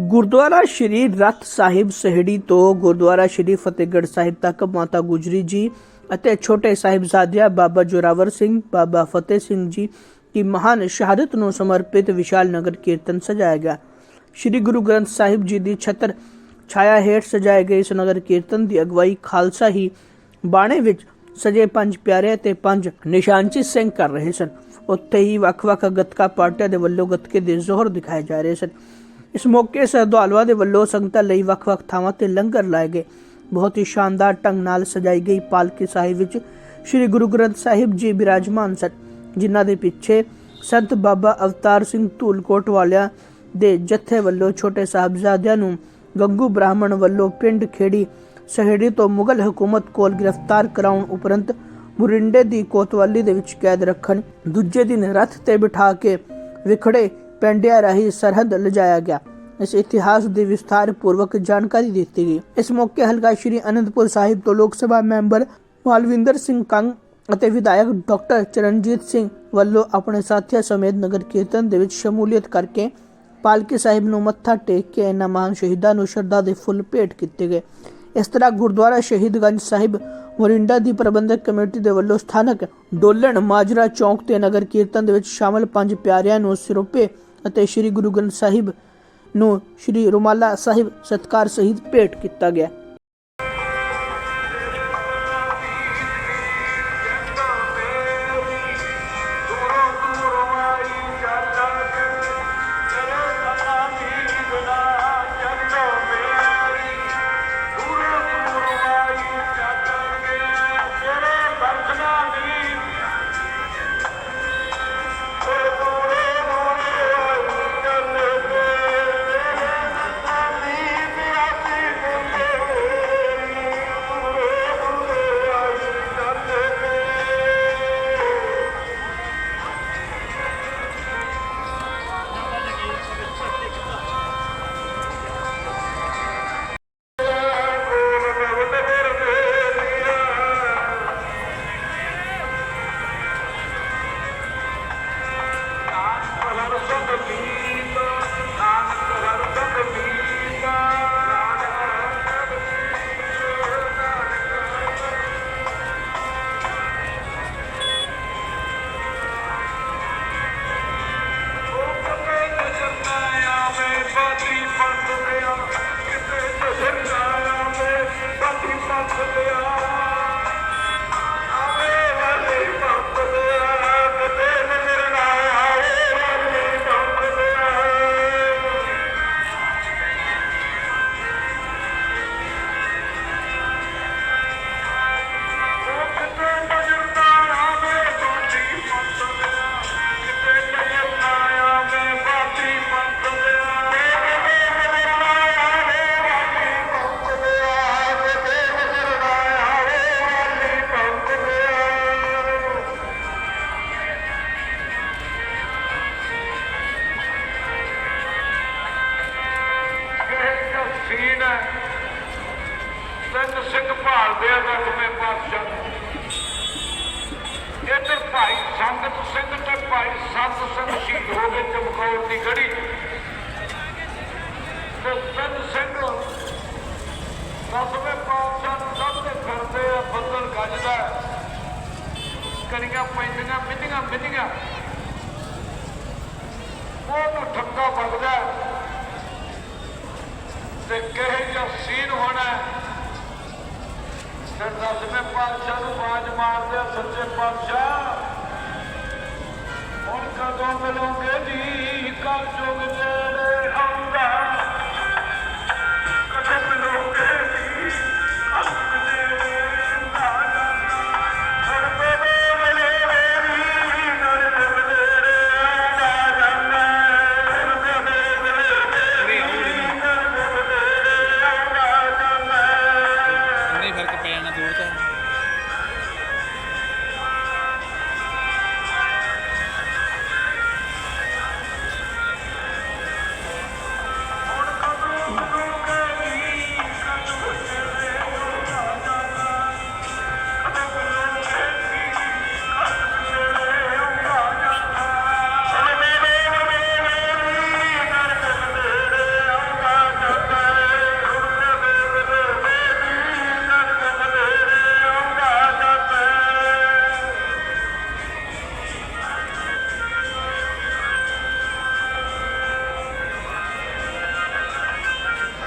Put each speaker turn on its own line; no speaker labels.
ਗੁਰਦੁਆਰਾ ਸ਼੍ਰੀ ਰਤ ਸਾਹਿਬ ਸਹਿੜੀ ਤੋਂ ਗੁਰਦੁਆਰਾ ਸ਼੍ਰੀ ਫਤਿਹਗੜ੍ਹ ਸਾਹਿਬ ਤੱਕ ਮਾਤਾ ਗੁਜਰੀ ਜੀ ਅਤੇ ਛੋਟੇ ਸਾਹਿਬਜ਼ਾਦਿਆਂ ਬਾਬਾ ਜੋਰਾਵਰ ਸਿੰਘ, ਬਾਬਾ ਫਤਿਹ ਸਿੰਘ ਜੀ ਦੀ ਮਹਾਨ ਸ਼ਹਾਦਤ ਨੂੰ ਸਮਰਪਿਤ ਵਿਸ਼ਾਲ ਨਗਰ ਕੀਰਤਨ ਸਜਾਇਆ ਗਿਆ। ਸ਼੍ਰੀ ਗੁਰੂ ਗ੍ਰੰਥ ਸਾਹਿਬ ਜੀ ਦੀ ਛਤਰ ਛਾਇਆ ਹੇਠ ਸਜਾਏ ਗਏ ਇਸ ਨਗਰ ਕੀਰਤਨ ਦੀ ਅਗਵਾਈ ਖਾਲਸਾ ਹੀ ਬਾਣੇ ਵਿੱਚ ਸਜੇ ਪੰਜ ਪਿਆਰੇ ਅਤੇ ਪੰਜ ਨਿਸ਼ਾਨਚੀ ਸਿੰਘ ਕਰ ਰਹੇ ਸਨ। ਉੱਥੇ ਹੀ ਵੱਖ-ਵੱਖ ਗੱਤਕਾ ਪਾਰਟੀਆਂ ਦੇ ਵੱਲੋਂ ਗੱਤਕੇ ਦੇ ਜ਼ੋਹਰ ਦਿਖਾਏ ਜਾ ਰਹੇ ਸਨ। ਇਸ ਮੌਕੇ ਸਰਦੁਆਲਵਾ ਦੇ ਵੱਲੋਂ ਸੰਗਤਾਂ ਲਈ ਵੱਖ-ਵੱਖ ਥਾਵਾਂ ਤੇ ਲੰਗਰ ਲਾਏ ਗਏ। ਬਹੁਤ ਹੀ ਸ਼ਾਨਦਾਰ ਢੰਗ ਨਾਲ ਸਜਾਈ ਗਈ ਪਾਲਕੀ ਸਾਹਿਬ ਵਿੱਚ ਸ੍ਰੀ ਗੁਰੂ ਗ੍ਰੰਥ ਸਾਹਿਬ ਜੀ ਬਿਰਾਜਮਾਨ ਸਨ, ਜਿਨ੍ਹਾਂ ਦੇ ਪਿੱਛੇ ਸੰਤ ਬਾਬਾ ਅਵਤਾਰ ਸਿੰਘ ਧੂਲਕੋਟ ਵਾਲਿਆਂ ਦੇ ਜਥੇ ਵੱਲੋਂ ਛੋਟੇ ਸਾਹਿਬਜ਼ਾਦਿਆਂ ਨੂੰ ਗੰਗੂ ਬ੍ਰਾਹਮਣ ਵੱਲੋਂ ਪਿੰਡ ਖੇੜੀ ਸ਼ਹਿੜੀ ਤੋਂ ਮੁਗਲ ਹਕੂਮਤ ਕੋਲ ਗ੍ਰਿਫਤਾਰ ਕਰਾਉਣ ਉਪਰੰਤ ਮੁਰਿੰਡੇ ਦੀ ਕੋਤਵਾਲੀ ਦੇ ਵਿੱਚ ਕੈਦ ਰੱਖਣ, ਦੂਜੇ ਦਿਨ ਰੱਥ ਤੇ ਬਿਠਾ ਕੇ ਵਿਖੜੇ ਪੈਂਡਿਆਂ ਰਾਹੀਂ ਸਰਹੱਦ ਲਿਜਾਇਆ ਗਿਆ। ਇਸ ਇਤਿਹਾਸ ਦੀ ਵਿਸਥਾਰ ਪੂਰਵਕ ਜਾਣਕਾਰੀ ਦਿੱਤੀ ਗਈ। ਇਸ ਮੌਕੇ ਹਲਕਾ ਸ਼੍ਰੀ ਅਨੰਦਪੁਰ ਸਾਹਿਬ ਤੋਂ ਲੋਕ ਸਭਾ ਮੈਂਬਰ ਮਾਲਵਿੰਦਰ ਸਿੰਘ ਕੰਗ ਅਤੇ ਵਿਧਾਇਕ ਡਾਕਟਰ ਚਰਨਜੀਤ ਸਿੰਘ ਵੱਲੋਂ ਆਪਣੇ ਸਾਥੀਆਂ ਸਮੇਤ ਨਗਰ ਕੀਰਤਨ ਦੇ ਵਿੱਚ ਸ਼ਮੂਲੀਅਤ ਕਰਕੇ ਪਾਲਕੀ ਸਾਹਿਬ ਨੂੰ ਮੱਥਾ ਟੇਕ ਕੇ ਇਹਨਾਂ ਮਹਾਨ ਸ਼ਹੀਦਾਂ ਨੂੰ ਸ਼ਰਧਾ ਦੇ ਫੁੱਲ ਭੇਟ ਕੀਤੇ ਗਏ। ਇਸ ਤਰ੍ਹਾਂ ਗੁਰਦੁਆਰਾ ਸ਼ਹੀਦਗੰਜ ਸਾਹਿਬ, ਮੋਰਿੰਡਾ ਦੀ ਪ੍ਰਬੰਧਕ ਕਮੇਟੀ ਦੇ ਵੱਲੋਂ ਸਥਾਨਕ ਡੋਲਣ ਮਾਜਰਾ ਚੌਂਕ ਤੇ ਨਗਰ ਕੀਰਤਨ ਦੇ ਵਿੱਚ ਸ਼ਾਮਲ ਪੰਜ ਪਿਆਰਿਆਂ ਨੂੰ ਸਿਰੋਪੇ ਅਤੇ ਸ੍ਰੀ ਗੁਰੂ ਗ੍ਰੰਥ ਸਾਹਿਬ ਨੂੰ ਸ੍ਰੀ ਰੁਮਾਲਾ ਸਾਹਿਬ ਸਤਕਾਰ ਸਹਿਤ ਭੇਟ ਕੀਤਾ ਗਿਆ।
ਸੀਨ ਹੈ। ਸਿੰਘ ਸਿੰਘ ਭਾਲਦੇ ਆ ਦਸਵੇਂ ਪਾਤਸ਼ਾਹ। ਨੂੰ। ਇੱਧਰ ਭਾਈ ਸੰਗਤ ਸਿੰਘ ਤੇ ਭਾਈ ਸੰਤ ਸਿੰਘ ਸ਼ਹੀਦ ਹੋ ਗਏ ਚਮਕੌਰ ਦੀ ਗੜੀ। ਤੇ ਸਿੰਘ ਸਿੰਘ ਦਸਵੇਂ ਪਾਤਸ਼ਾਹ ਨੂੰ ਦੇ ਫਿਰਦੇ ਆ ਬੱਦਲ ਗੱਜਦਾ ਕਣੀਆਂ ਪੈਂਦੀਆਂ, ਮਿੰਨੀਆਂ ਮਿੰਨੀਆਂ। ਉਹਨੂੰ ਠੱਕਾ ਵੱਜਦਾ ਤੇ ਕਹੇ ਜਿਹਾ ਸੀਨ ਹੋਣਾ ਤੇ ਦਸਵੇਂ ਪਾਤਸ਼ਾਹ ਨੂੰ ਆਵਾਜ਼ ਮਾਰਦੇ ਆ, ਸੱਚੇ ਪਾਤਸ਼ਾਹ ਹੁਣ ਕਦੋਂ ਮਿਲੋਗੇ ਜੀ ਕਲ ਜੁਗ ਦੇ